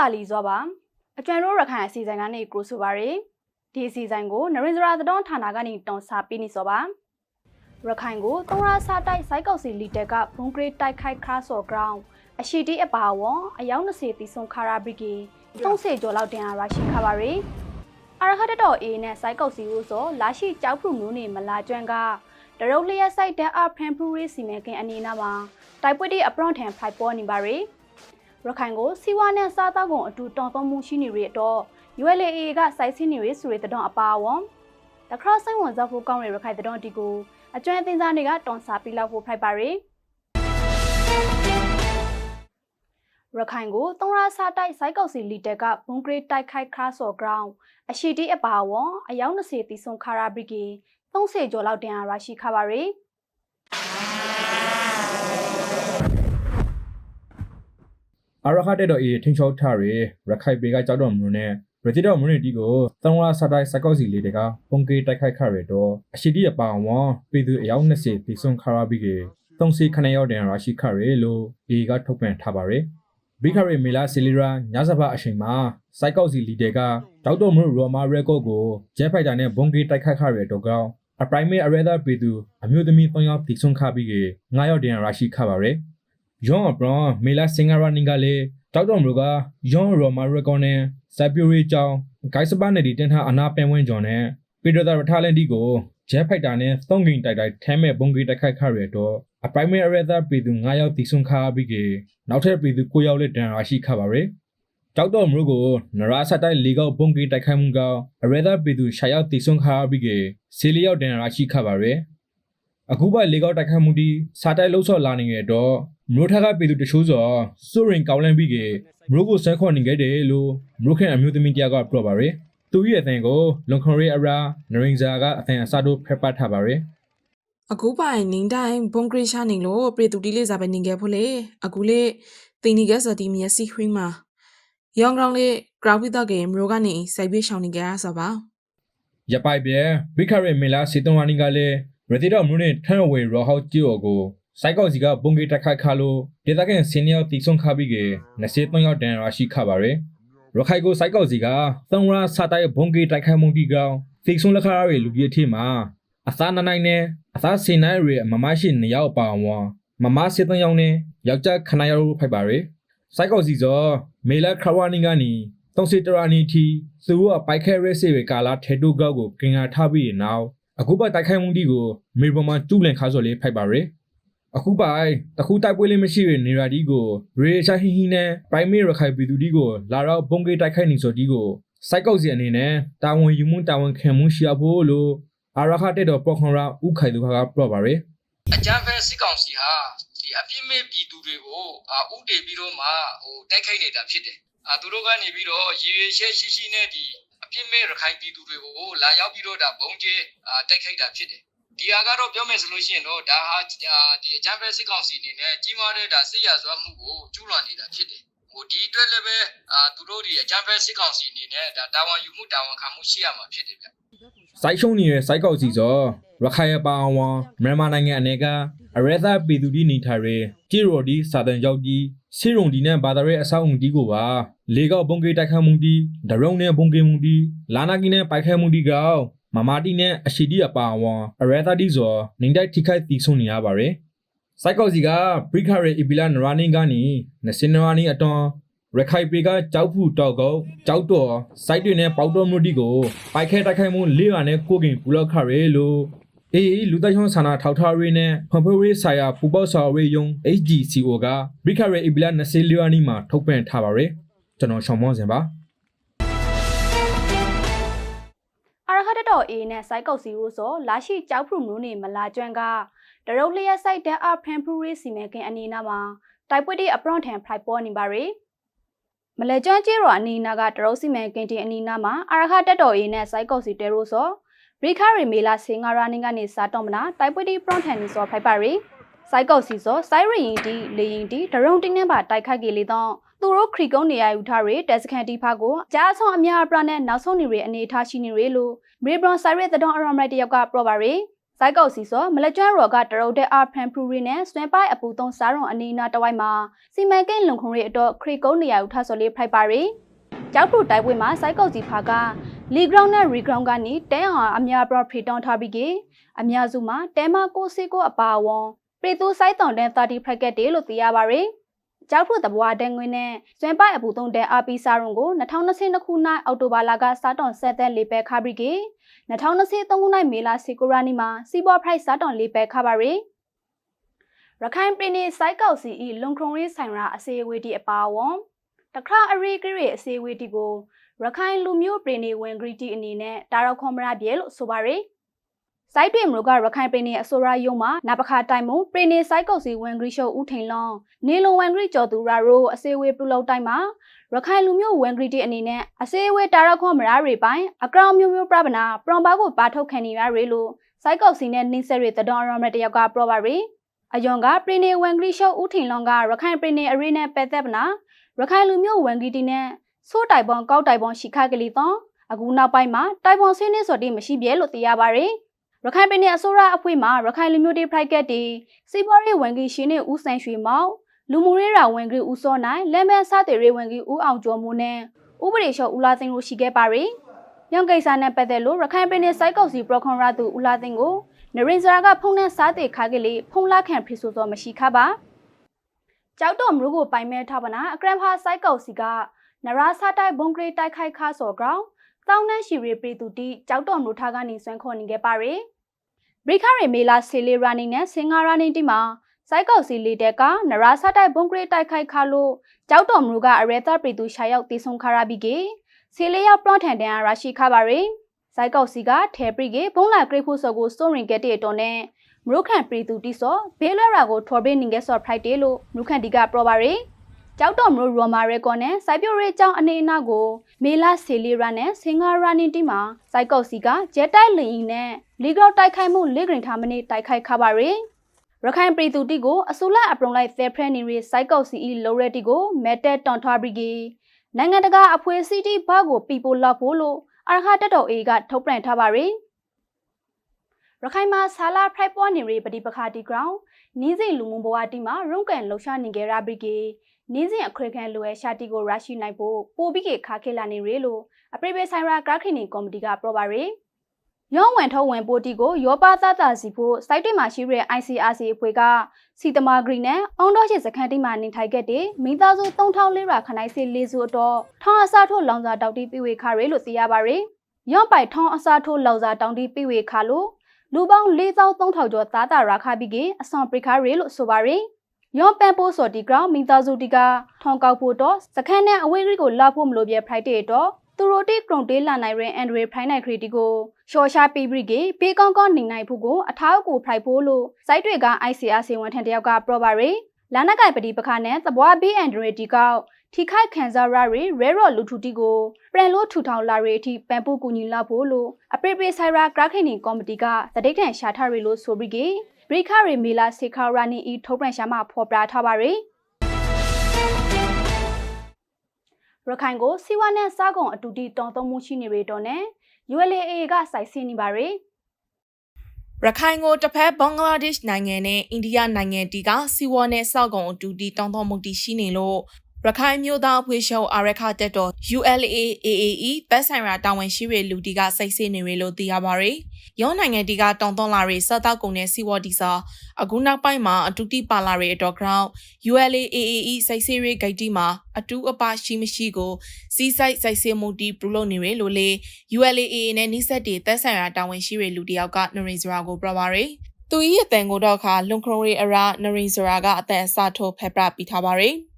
တာလီဇောပါအကျွမ်းတို့ရခိုင်အစီအစဉ်ကနေကိုဆိုပါရယ်ဒီအစီအစဉ်ကိုနရင်စရာသတော်ဌာနကနေတုံစာပေးနေစောပါရခိုင်ကိုသုံးရစာတိုက်စိုက်ကောက်စီလီတက်ကဘွန်ဂရိတ်တိုက်ခိုက်ခါဆော့ဂရောင်းအရှိတီအပါဝွန်အယောက်20တီဆုံခါရာဘရီဂီ30ကျော်လောက်တင်ရရှိခါပါရယ်အရခတ်တော်အေးနဲ့စိုက်ကောက်စီကိုဆိုလာရှိကြောက်ဖူမျိုးနေမလာကျွမ်းကတရုတ်လျက်စိုက်တဲ့အဖန်ဖူရေးစီမံကိန်းအနေနဲ့မှာတိုက်ပွဲတီအပရွန်ထန်ဖိုက်ပေါ်နေပါရယ် ရခိုင်ကိုစီဝါနဲ့စားတောက်ကုန်အတူတောင်းသုံးမှုရှိနေရတော့ ULA ကစိုက်စင်းနေရဆိုတဲ့တောင်းအပါဝွန်တခါဆိုင်ဝန်ဇောက်ဖို့ကောင်းတဲ့ရခိုင်တောင်းတီကိုအကျွမ်းအသိစားတွေကတွန်စာပြီးလောက်ဖို့ဖိုက်ပါရယ်ရခိုင်ကိုသုံးရစာတိုက်စိုက်ကောက်စီလီတက်ကဘွန်ဂရိတ်တိုက်ခိုက်ခါဆော့ဂရောင်းအရှိတီအပါဝွန်အယောက်20တီဆုံခါရာဘရီဂီ30ကျော်လောက်တင်ရရှိခါပါရယ် အာရခတဲ့တော့အေးထင်းချောက်ထရရခိုင်ပေကကြောက်တော်မလို့နဲ့ရတိတော်မလို့တီကိုသုံးရစတိုင်းစကောက်စီလေးတကပုံကေတိုက်ခိုက်ခရတော့အရှိတိအပါဝွန်ပြည်သူအယောက်20ပြည်ဆုံးခါရဘီကေသုံးစီခနဲ့ရောက်တဲ့ရရှိခရလို့အေကထုတ်ပြန်ထားပါရယ်ဘီခရီမေလာဆီလီရာညစပါအချိန်မှာစိုက်ကောက်စီလီတဲ့ကတောက်တော်မလို့ရော်မာရက်ကော့ကိုဂျက်ဖိုက်တာနဲ့ဘုံကေတိုက်ခိုက်ခရတော့ကောအပရိုင်မေအရဒါပြည်သူအမျိုးသမီး၃ယောက်ပြည်ဆုံးခပြီးကေ9ယောက်တင်ရရှိခပါရယ် ယောအပရန်မေလာစင်ဂရာနင်ကလေတောက်တော်မလို့ကယောရော်မာရက်ကွန်နဲ့စိုက်ပြူရီကြောင်းဂိုက်စပါနယ်ဒီတင်ထားအနာပင်ဝင်းကျော်နဲ့ပီဒတာရထားလန်ဒီကိုဂျက်ဖိုက်တာနဲ့သုံးဂိန်တိုက်တိုက်ထဲမဲ့ဘုံကြီးတိုက်ခိုက်ခရရတော့အပရိုင်မေအရသာပြည်သူ9ယောက်တီဆုံခါပြီးကေနောက်ထပ်ပြည်သူ9ယောက်လက်တန်ရရှိခပါရယ်တောက်တော်မလို့ကိုနရာဆတ်တိုက်လီကောက်ဘုံကြီးတိုက်ခိုက်မှုကအရသာပြည်သူရှာရောက်တီဆုံခါပြီးကေစီလီယောက်တန်ရရှိခပါရယ်အခုပါလေကောက်တိုက်ခိုက်မှုဒီစာတိုက်လှုပ်ဆော်လာနေကြတော့ မြို့ထက်ကပြည်သူတချို့စောစိုးရင်ကောင်းလန့်ပြီးကမြို့ကိုဆန်းခေါ်နေခဲ့တယ်လို့မြို့ခင်အမျိုးသမီးတယောက်ကပြောပါရယ်သူရဲ့အသံကိုလွန်ခွန်ရီအရာနရင်ဇာကအသံအစတို့ဖက်ပတ်ထားပါရယ်အခုပိုင်နင်းတိုင်းဘုံဂရိရှာနေလို့ပြေတူတီလေးစားပဲနင်ခဲ့ဖို့လေအခုလေတင်နေခဲ့စတီမျက်စိခရင်းမှာယောင်ကောင်လေးဂရောက်ပြီးတော့ကင်မရိုကနေစိုက်ပြေးရှောင်းနေကြရဆိုပါရပိုက်ပြဲဘိခရီမေလာစီတုံဝါနီကလည်းရတိတော်မြို့နဲ့ထန်ဝေရောဟောက်ကြီးော်ကို စိုက်ကောက်စီကဘုံကြီးတက်ခိုက်ခါလို့ဒေသကန်စင်းယောက်တီဆုံခါပြီးက23ယောက်တန်ရရှိခပါရယ်ရခိုင်ကိုစိုက်ကောက်စီကသုံးရစတိုက်ဘုံကြီးတိုက်ခိုက်မှုတီကောင်သိဆုံလက်ခါရလူကြီးအထိမှာအသာနနိုင်နဲ့အသာစင်နိုင်ရမမရှိနေရောက်ပါဝါမမစစ်တယောက်နဲ့ယောက်ျားခဏရောက်ဖိုက်ပါရယ်စိုက်ကောက်စီစောမေလာခရဝနီကနီတုံးစစ်တရာနီတီသူကပိုက်ခဲရဲစေကာလာထေတုကောက်ကိုကင်ဟာထားပြီးနောက်အခုပါတိုက်ခိုက်မှုတီကိုမေပေါ်မှာကျူးလင်ခါစော်လေးဖိုက်ပါရယ် အခုပိုင်တခုတိုက်ပွဲလေးမရှိတဲ့နေရာဒီကိုရေရှာဟီဟီနဲ့ primary ရခိုင်ပြည်သူဒီကိုလာတော့ဘုံကေးတိုက်ခိုက်နေဆိုဒီကိုစိုက်ကောက်စီအနေနဲ့တာဝန်ယူမှုတာဝန်ခံမှုရှိရဖို့လို့အာရခတက်တော်ပေါ်ခွန်ရာဥခိုင်သူခါကပြောပါရယ်အကြမ်းဖက်စစ်ကောင်စီဟာဒီအပြစ်မဲ့ပြည်သူတွေကိုအာဥတည်ပြီးတော့မှဟိုတိုက်ခိုက်နေတာဖြစ်တယ်။အာသူတို့ကနေပြီးတော့ရည်ရွယ်ချက်ရှိရှိနဲ့ဒီအပြစ်မဲ့ရခိုင်ပြည်သူတွေကိုလာရောက်ပြီးတော့ဒါဘုံကျဲအာတိုက်ခိုက်တာဖြစ်တယ်။ ဒီဟာကတော့ပြောမယ်ဆိုလို့ရှိရင်တော့ဒါဟာအာဒီအကြမ်းဖက်စစ်ကောင်စီအနေနဲ့ကြီးမားတဲ့ဒါစစ်ရာဇဝတ်မှုကိုကျူးလွန်နေတာဖြစ်တယ်။ဟိုဒီအတွက်လည်းပဲအာသူတို့ဒီအကြမ်းဖက်စစ်ကောင်စီအနေနဲ့ဒါတာဝန်ယူမှုတာဝန်ခံမှုရှိရမှာဖြစ်တယ်ဗျ။စိုက်ရှုံးနေတဲ့စိုက်ကောက်စီစောရခိုင်အပါအဝင်မြန်မာနိုင်ငံအနေကအရသာပြည်သူဒီနေထိုင်ရဲကြည်ရိုဒီစာတန်ရောက်ဒီစီရုံဒီနဲ့ဘာသာရဲအဆောက်အုံဒီကိုပါလေကောက်ဘုံကေးတိုက်ခတ်မှုဒီဒရုံနဲ့ဘုံကေးမှုဒီလာနာကီနဲ့ပိုက်ခဲမှုဒီကောက် မမာတီနဲ့အရှိဒီအပါအဝင်အရသာဒီစောနေတိုက်ထိခိုက်တီဆုံနေရပါရယ်စိုက်ကောက်စီကပရိခရဲအီပီလာနရာနင်းကနေနစင်နရာနီအတော်ရခိုင်ပေကကြောက်ဖူတောက်ကောက်ကြောက်တော်စိုက်တွေနဲ့ပေါက်တော်မျိုးဒီကိုပိုက်ခဲတိုက်ခိုက်မှုလေးပါနဲ့ကိုကင်ပူလောက်ခရဲလို့အေးလူတိုက်ချုံးဆန္ဒထောက်ထားရေးနဲ့ဖွန်ဖွေးရေးဆိုင်ရာပူပေါဆော်ရေးယုံ HGCO ကဘရိခရဲအီပီလာ20လီယာနီမှာထုတ်ပြန်ထားပါရယ်ကျွန်တော်ရှောင်းမောင်းစင်ပါ တ်တော်အေးနဲ့စိုက်ကောက်စီရိုးစောလာရှိကြောက်ဖူမျိုးနေမလာကျွမ်းကတရုတ်လျက်စိုက်တဲ့အဖန်ဖူရေးစီမံကိန်းအနေနဲ့မှာတိုက်ပွဲတီအပရွန်ထန်ဖိုက်ပေါ်နေပါရယ်မလဲကျွမ်းကျေးရောအနီနာကတရုတ်စီမံကိန်းတင်အနီနာမှာအရခတ်တော်အေးနဲ့စိုက်ကောက်စီတဲရိုးစောရိခရီမေလာစင်ငါရာနင်းကနေစာတော့မနာတိုက်ပွဲတီပရွန်ထန်နီစောဖိုက်ပါရယ်စိုက်ကောက်စီစောစိုက်ရရင်တီလေရင်တီဒရုံတင်းနှင်းပါတိုက်ခိုက်ကြလေတော့ သူတို့ခရီကုန်းနေရယူထားရတက်စကန်တီဖာကိုကြားဆောင်အများအပြားနဲ့နောက်ဆုံးနေရအနေထားရှိနေရလို့မေဘရွန်ဆိုင်ရတဲ့တောင်အရမိုက်တယောက်ကပြောပါရယ်စိုက်ကောက်စီစောမလက်ကျွမ်းရော်ကတရုတ်တဲ့အာဖန်ဖရူရီနဲ့ဆွဲပိုက်အပူသုံးစားရုံအနီးနားတဝိုက်မှာစီမံကိန်းလုံခုံရီအတော့ခရီကုန်းနေရာကိုထဆိုလေးဖိုက်ပါရီကြောက်ဖရူတိုက်ပွဲမှာစိုက်ကောက်စီဖာကလီဂရောင်းနဲ့ရီဂရောင်းကနေတဲအောင်အများပရဖရီတောင်းထားပြီးကအများစုမှာတဲမကိုစီကိုအပါဝွန်ပရီတူစိုက်တောင်တဲ့30ဖရက်တက်တေလို့သိရပါရီ ကြောက်ဖရတဘွားတဲ့ငွေနဲ့ဆွဲပိုက်အပူသုံးတဲ့အာပီစာရုံကို2022ခုနှစ်အောက်တိုဘာလကစားတောင်ဆက်တဲ့လေးပဲခါပြီးက2023ခုနှစ်မေလစီကိုရာနီမှာစီဘော့ဖရိုက်စားတောင်လေးပဲခါပါရီရခိုင်ပြည်နယ်စိုက်ကောက်စီဤလွန်ခုံရေးဆိုင်ရာအစီအဝေးတီအပါဝွန်တခါအရီကရီအစီအဝေးတီကိုရခိုင်လူမျိုးပြည်နယ်ဝင်ဂရီတီအနေနဲ့တာရောက်ခွန်မရပြဲလို့ဆိုပါရီ စိုက်တွေမလို့ကရခိုင်ပြည်နယ်အစိုးရယုံမှာနပခါတိုင်မုံပြည်နယ်စိုက်ကောက်စီဝင်ဂရီရှုပ်ဦးထိန်လောင်းနေလုံဝင်ဂရီကျော်သူရာရိုအစီအဝေးပြုလုပ်တိုင်းမှာရခိုင်လူမျိုးဝင်ဂရီတီအနေနဲ့အစေအဝေးတာရောက်ခွန်မရတွေပိုင်းအကောင်မျိုးမျိုးပြပနာပရွန်ပါကိုပါထုတ်ခံနေရတွေလို့စိုက်ကောက်စီနဲ့နင်းဆက်တွေတတော်ရမတယောက်ကပြောပါရီအယွန်ကပရီနေဝင်ဂရီရှုပ်ဦးထင်လွန်ကရခိုင်ပရီနေအရီနဲ့ပဲသက်ပနာရခိုင်လူမျိုးဝင်ဂရီတီနဲ့ဆိုးတိုင်ပွန်ကောက်တိုင်ပွန်ရှိခကလေးတော့အခုနောက်ပိုင်းမှာတိုင်ပွန်ဆင်းနေဆိုတဲ့မရှိပြဲလို့သိရပါရီ ရခိုင်ပြည်နယ်အစိုးရအဖွဲ့မှရခိုင်လူမျိုးတွေ private တွေစီးပွားရေးဝန်ကြီးရှင်နဲ့ဦးဆိုင်ရွှေမောင်လူမှုရေးရာဝန်ကြီးဦးစောနိုင်လက်မဲစတဲ့ရေးဝန်ကြီးဦးအောင်ကျော်မိုးနဲ့ဥပဒေချုပ်ဦးလာသိန်းတို့ရှိခဲ့ပါရီ။ရောင်ကိစ္စနဲ့ပတ်သက်လို့ရခိုင်ပြည်နယ်စိုက်ကောက်စီပရခွန်ရသူဦးလာသိန်းကိုနရင်စရာကဖုန်းနဲ့စားတဲ့ခါကလေးဖုန်းလာခံဖြစ်ဆိုတော့မရှိခပါ။ကြောက်တော့မလို့ကိုပိုင်မဲထားပါနာအကရမ်ဟာစိုက်ကောက်စီကနရာစာတိုက်ဘုံဂရေတိုက်ခိုက်ခါစော်ကောင်တောင်းနှန်းရှိရီပရီတူတီကြောက်တော်မလို့ထားကနေဆွမ်းခေါ်နေခဲ့ပါရီ။ဘ ရိခရီမေလာဆေလီရာနီနဲ့စင်ဂါရာနီတီမှာစိုက်ကောက်စီလေးတက်ကနရာဆတ်တိုက်ဘုံဂရေတိုက်ခိုက်ခါလို့ကြောက်တော်မူကအရဲသားပြည်သူရှာရောက်တည်ဆုံခါရပြီးကေစီလေးရောက်ပလော့ထန်တန်ရရှိခါပါရီစိုက်ကောက်စီကထဲပရီကေဘုံလာဂရေဖို့ဆော်ကိုစတိုရင်ကက်တဲ့တော်နဲ့မရုခန်ပြည်သူတိဆောဘေးလွရာကိုထော်ဘေးနင်ကဲဆော့ဖရိုက်တေလို့မရုခန်ဒီကပရောပါရီ ကြောက်တော်မလို့ရော်မာရဲကောနဲ့စိုက်ပြိုရဲကြောင်းအနေအနာကို မေလာစီလီရာနဲ့စင်ဂါရာနီတီမှာစိုက်ကောက်စီကဂျက်တိုက်လင်နဲ့လီဂရော့တိုက်ခိုက်မှုလေဂရင်ထားမနေတိုက်ခိုက်ခါပါရီရခိုင်ပြည်သူတီကိုအစိုးရအပရုံလိုက်သဲဖရနီရီစိုက်ကောက်စီအီလိုရက်တီကိုမက်တက်တွန်ထွားဘရီဂီနိုင်ငံတကာအဖွဲ့အစည်းတီဘာကိုပီပိုလောက်ဖို့လို့အာရခတက်တော်အေကထုတ်ပြန်ထားပါရီရခိုင်မှာဆာလာဖရိုက်ပွားနေရီပတိပခါတီဂရောင်းနီးစိန်လူမှုဘဝတီမှာရုံကန်လှူရှာနေကြရာဘရီ ဂီနီးစဉ်အခရခံလိုရဲ့ရှာတီကိုရရှိနိုင်ဖို့ပိုပြီးကခါခဲလာနေရီလို့အပရိပေဆိုင်ရာဂရခီနီကော်မတီကပြောပါရီရောင်းဝင်ထုတ်ဝင်ပိုတီကိုရောပါသတာစီဖို့စိုက်တွေမှာရှိတဲ့ ICRC အဖွဲ့ကစီတမာဂရီနဲ့အောင်တော့ရှိစခန်းတိမှာနေထိုင်ခဲ့တဲ့မိသားစု3000ရာခနိုင်စီလေးစုအတော့ထောင်းအစားထိုးလောင်စာတောက်တီပြဝေခါရဲလို့သိရပါရယ်ရောင်းပိုက်ထောင်းအစားထိုးလောင်စာတောက်တီပြဝေခါလို့လူပေါင်း4300ကျော်သားတာရာခပြီးကအဆောင်ပရိခါရဲလို့ဆိုပါရယ် ရောပန်ပိုးစော်တီဂရောင်းမိသားစုတီကထောင်းကောက်ဖို့တော့စခန်းနဲ့အဝေးကြီးကိုလာဖို့မလိုပြဖိုက်တဲ့တော့သူတို့တိကရုံတေးလာနိုင်ရင်အန်ဒရီဖိုင်နိုင်ခရီတီကိုရှော်ရှာပီဘရီကေဘေးကောင်းကောင်းနေနိုင်ဖို့ကိုအထောက်အကူဖိုက်ဖို့လို့စိုက်တွေက ICRC ဝန်ထမ်းတယောက်ကပြောပါရယ်လာနက်ကိုင်ပတိပခါနဲ့သဘွားဘီအန်ဒရီတီကောက်ထိခိုက်ခံစားရရီရဲရော့လူထူတီကိုပြန်လို့ထူထောင်လာရီအထိပန်ပိုးကူညီလာဖို့လို့အပရိပရိဆိုင်ရာဂရခိနီကော်မတီကတတိတ်ထန်ရှာထားရီလို့ဆိုပြီးကေ ဘရိခရီမီလာစေခါရာနီဤထုတ်ပြန်ရှာမှဖော်ပြထားပါရယ်ရခိုင်ကိုစီဝါနဲ့စားကုန်အတူတီတုံသုံးမှုရှိနေရတော့နဲ့ ULA ကစိုက်ဆင်းနေပါရယ်ရခိုင်ကိုတစ်ဖက်ဘင်္ဂလားဒေ့ရှ်နိုင်ငံနဲ့အိန္ဒိယနိုင်ငံတီကစီဝါနဲ့စောက်ကုံအတူတီတောင်းတမှုတီရှိနေလို့ ရခိုင်မျိုးသားအဖွဲ့ချုပ်အာရခတက်တော် ULAAAE ပတ်ဆိုင်ရာတာဝန်ရှိတဲ့လူတီကစိတ်ဆေးနေရလို့သိရပါရယ်။ရောနိုင်ငံတီကတောင်းတလာတဲ့စတောက်ကုံနဲ့စီဝါတီစာအခုနောက်ပိုင်းမှာအတူတီပါလာတဲ့အတော့ ground ULAAAE စိတ်ဆေးရေးဂိတ်တီမှာအတူအပရှိမရှိကိုစီးဆိုင်စိတ်ဆေးမှုတီပြုလုပ်နေရလို့လေ ULAAA နဲ့နှိစက်တီသက်ဆိုင်ရာတာဝန်ရှိတဲ့လူတယောက်ကနရင်စရာကိုပြောပါရယ်။သူ၏အတန်ကိုတော့ခါလွန်ခရိုရီအရာနရင်စရာကအတန်အစထိုးဖက်ပြပြီးထားပါရယ်။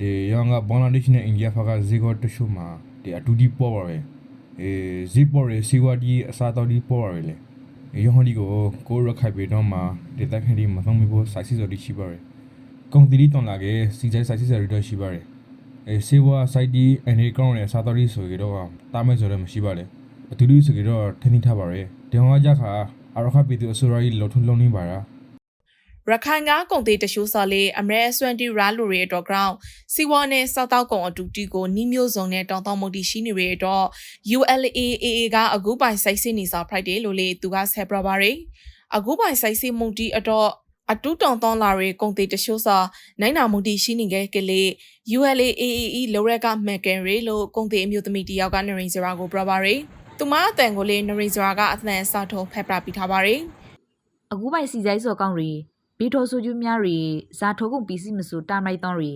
ဒီယောင်ကဘင်္ဂလားဒေ့ရှ်နဲ့အိန္ဒိယဖက်ကဇီကောတရှုမှာဒီအတူဒီပေါ်ပါပဲအဲဇီပေါ်ရစီဝါဒီအစားတော်ဒီပေါ်ရလေယောဟန်ဒီကိုကိုရခိုင်ပေတော့မှာဒီတက်ခင်ဒီမဆုံးမဖို့စိုက်စီစော်ဒီရှိပါရယ်ကွန်တီလီတွန်လာ K စီဆိုင်စိုက်စီစော်ဒီတော့ရှိပါရယ်အဲစီဝါစိုက်ဒီအနေကောင်ရဲ့အစားတော်ဒီဆိုကြတော့တာမဲဆိုတော့မရှိပါလေအတူတူဆိုကြတော့ထင်းထင်းထားပါရယ်ဒီဟောကြခါအရခပေသူအစိုးရကြီးလောထုံလုံးနေပါလား ရခိုင်ကကုန်သေးတရှိုးစော်လေးအမရဲဆွမ်တီရာလူတွေတော့ ground စီဝါနဲ့စောက်တောက်ကုံအတူတီကိုနီးမျိုးစုံနဲ့တောင်းတောင်းမုတ်တီရှိနေရတော့ ULAAA ကအခုပိုင်စိုက်စစ်နေစာ Friday လို့လေသူကဆက်ပြပါရယ်အခုပိုင်စိုက်စစ်မုတ်တီအတော့အတူတောင်းတောင်းလာရကုန်သေးတရှိုးစောနိုင်နာမုတ်တီရှိနေခဲ့ကလေး ULAAE လောရက်ကမက်ကန်ရီလို့ကုန်သေးအမျိုးသမီးတယောက်ကနရင်စရာကိုပြပါရယ်သူမအတန်ကိုလေနရင်စရာကအသံစာထုံးဖက်ပြပြထားပါရယ်အခုပိုင်စီဆိုင်စော်ကောင်းရီ ဘီထိုဆိုကျူးများရီဇာထိုးကုန်ပစ္စည်းမဆိုတာမိုက်တောင်းရီ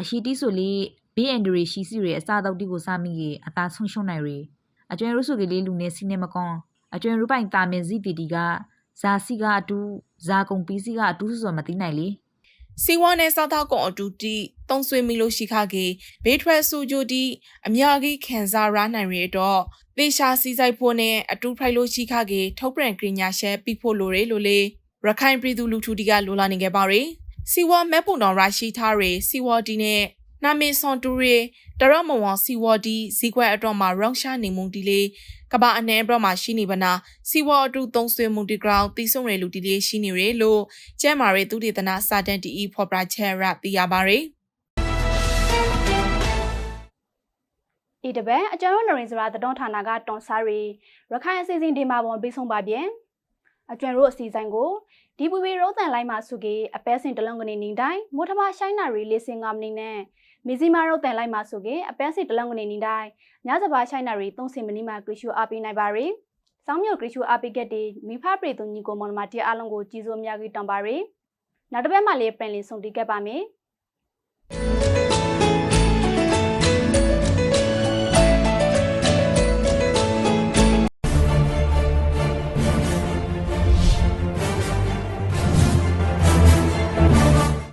အရှိတီးဆိုလေဘီအန်ဒရီရှိစီရီအစားတောက်တီကိုစမိရီအသာဆုံးရှုံးနိုင်ရီအကျွမ်းရုစုကလေးလူနေစီနေမကွန်အကျွမ်းရူပိုင်တာမင်စီတီတီကဇာစီကအတူဇာကုန်ပစ္စည်းကအတူဆိုမသိနိုင်လေစီဝါနဲ့စားသောက်ကုန်အတူတီတုံးဆွေးမိလို့ရှိခကေဘေးထွက်ဆူဂျိုတီအများကြီးခံစားရနိုင်ရတော့သေရှာစီဆိုင်ဖို့နဲ့အတူဖိုက်လို့ရှိခကေထုတ်ပြန်ကရညာရှဲပြီးဖို့လိုရလို့လေ ရခိုင်ပြည်သူလူထုတီကလိုလာနေခဲ့ပါရယ်စီဝါမဲပုံတော်ရရှိထားရယ်စီဝါတီနဲ့နာမည်ဆွန်တူရီတရမဝစီဝါတီဇီကွက်အတော့မှာရောင်းရှာနေမှုတီလေးကဘာအနေအပရမှာရှိနေပါနာစီဝါအတူသုံးဆွေမှုတီဂရောင်းတီဆုံရလူတီလေးရှိနေရလို့ကျဲမာရဲသူတေသနာစာတန်တီအီဖော်ပရာချဲရသိရပါရယ်ဤတပတ်အကျဉ်းတို့နရင်စရာသတုံးဌာနကတွန်ဆာရီရခိုင်အစီအစဉ်ဒီမှာပေါ်ပြီးဆုံးပါပြန် အကျဉ်းတို့အစီအစဉ်ကိုဒီပူပီရိုးတန်လိုက်မှာစုကေအပဲစင်တလုံးကနေနေတိုင်းမိုးထမရှိုင်းနာရီလေးစင်5မိနစ်နဲ့မီဇီမာရိုးတန်လိုက်မှာစုကေအပဲစင်တလုံးကနေနေတိုင်းညစပါရှိုင်းနာရီ30မိနစ်မှာဂရီရှူအားပေးနိုင်ပါရီစောင်းမြို့ဂရီရှူအားပေးခဲ့တဲ့မိဖပရိသူညီကိုမောင်မတီအားလုံးကိုကြီးစိုးအများကြီးတောင်းပါရီနောက်တစ်ပတ်မှလည်းပြန်လည်ဆုံတီးခဲ့ပါမယ်